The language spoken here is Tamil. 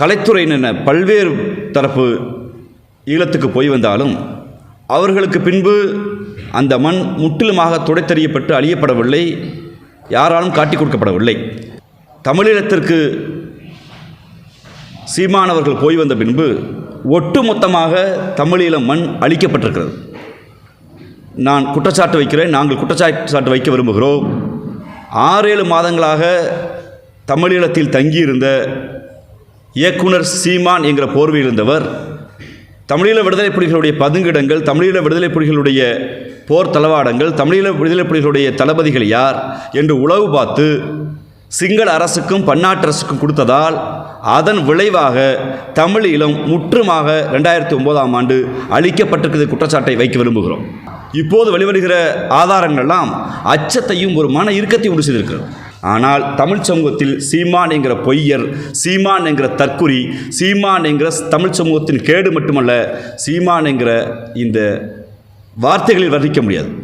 கலைத்துறையினர் பல்வேறு தரப்பு ஈழத்துக்கு போய் வந்தாலும் அவர்களுக்கு பின்பு அந்த மண் முற்றிலுமாக துடைத்தறியப்பட்டு அழியப்படவில்லை யாராலும் காட்டிக் கொடுக்கப்படவில்லை. தமிழீழத்திற்கு சீமானவர்கள் போய் வந்த பின்பு ஒட்டுமொத்தமாக தமிழீழ மண் அழிக்கப்பட்டிருக்கிறது. நான் குற்றச்சாட்டு வைக்கிறேன் நாங்கள் குற்றச்சாட்டு வைக்க விரும்புகிறோம். ஆறேழு மாதங்களாக தமிழீழத்தில் தங்கியிருந்த இயக்குனர் சீமான் என்கிற போர்வையில் இருந்தவர். தமிழீழ விடுதலை புலிகளுடைய பதுங்கிடங்கள் தமிழீழ விடுதலை புலிகளுடைய போர் தளவாடங்கள் தமிழீழ விடுதலை புலிகளுடைய தளபதிகள் யார் என்று உளவு பார்த்து சிங்கள அரசுக்கும் பன்னாட்டு அரசுக்கும் கொடுத்ததால் அதன் விளைவாக தமிழீழம் முற்றுமாக ரெண்டாயிரத்தி ஒன்பதாம் ஆண்டு அளிக்கப்பட்டிருக்கிறது குற்றச்சாட்டை வைக்க விரும்புகிறோம். இப்போது வெளிவருகிற ஆதாரங்கள்லாம் அச்சத்தையும் ஒரு மன இறுக்கத்தையும் உண்டு செய்திருக்கிறது. ஆனால் தமிழ் சமூகத்தில் சீமான் என்கிற பொய்யர் சீமான் என்கிற தற்குறி சீமான் என்கிற தமிழ் சமூகத்தின் கேடு மட்டுமல்ல சீமான் என்கிற இந்த வார்த்தைகளில் வர்ணிக்க முடியாது.